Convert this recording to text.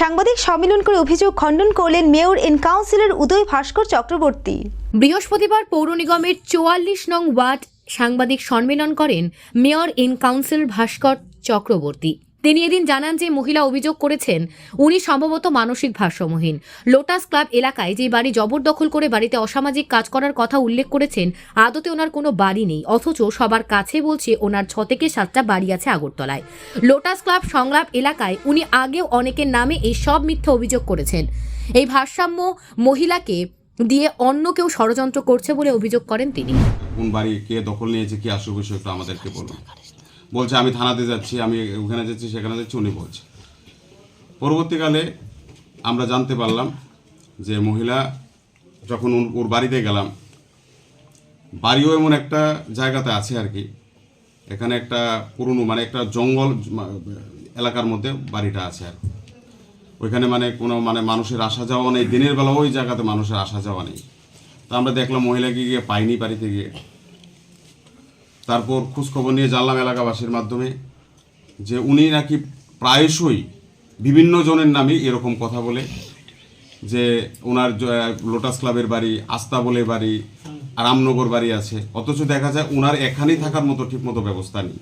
সাংবাদিক সম্মেলন করে অভিযোগ খণ্ডন করলেন mayor in councillor Uday Bhaskar Chakraborty. বৃহস্পতিবার পৌর নিগমের চুয়াল্লিশ নং ওয়ার্ড সাংবাদিক সম্মেলন করেন mayor in council Bhaskar Chakraborty. তিনি এদিন জানান যে মহিলা অভিযোগ করেছেন, উনি সম্ভবত মানসিক ভারসাম্যহীন। লোটাস ক্লাব এলাকায় যে বাড়ি জবরদখল করে বাড়িতে অসামাজিক কাজ করার কথা উল্লেখ করেছেন, আদতে ওনার কোনো বাড়ি নেই, অথচ সবার কাছে বলছে ওনার ছ থেকে সাতটা বাড়ি আছে আগরতলায়। লোটাস ক্লাব সংলাপ এলাকায় উনি আগেও অনেকের নামে এই সব মিথ্যা অভিযোগ করেছেন। এই ভারসাম্য মহিলাকে দিয়ে অন্য কেউ ষড়যন্ত্র করছে বলে অভিযোগ করেন তিনি। কোন বাড়ি কে দখল নিয়েছে, কি একটু আমাদেরকে বলুন। বলছে, আমি থানাতে যাচ্ছি, আমি ওখানে যাচ্ছি, সেখানে যাচ্ছি, উনি বলছে। পরবর্তীকালে আমরা জানতে পারলাম যে মহিলা যখন ওর- বাড়িতে গেলাম, বাড়িও এমন একটা জায়গাতে আছে আর কি, এখানে একটা পুরনো মানে একটা জঙ্গল এলাকার মধ্যে বাড়িটা আছে আর। ওইখানে মানে কোনো মানে মানুষের আসা যাওয়া নেই, দিনের বেলা ওই জায়গাতে মানুষের আসা যাওয়া নেই। তা আমরা দেখলাম মহিলাকে গিয়ে পাইনি বাড়িতে গিয়ে। তারপর খোঁজখবর নিয়ে জানলাম এলাকাবাসীর মাধ্যমে যে উনি নাকি প্রায়শই বিভিন্ন জনের নামে এরকম কথা বলে, যে ওনার লোটাস ক্লাবের বাড়ি আস্তা বলে বাড়ি রামনগর বাড়ি আছে। অথচ দেখা যায় ওনার এখানেই থাকার মতো ঠিকমতো ব্যবস্থা নেই।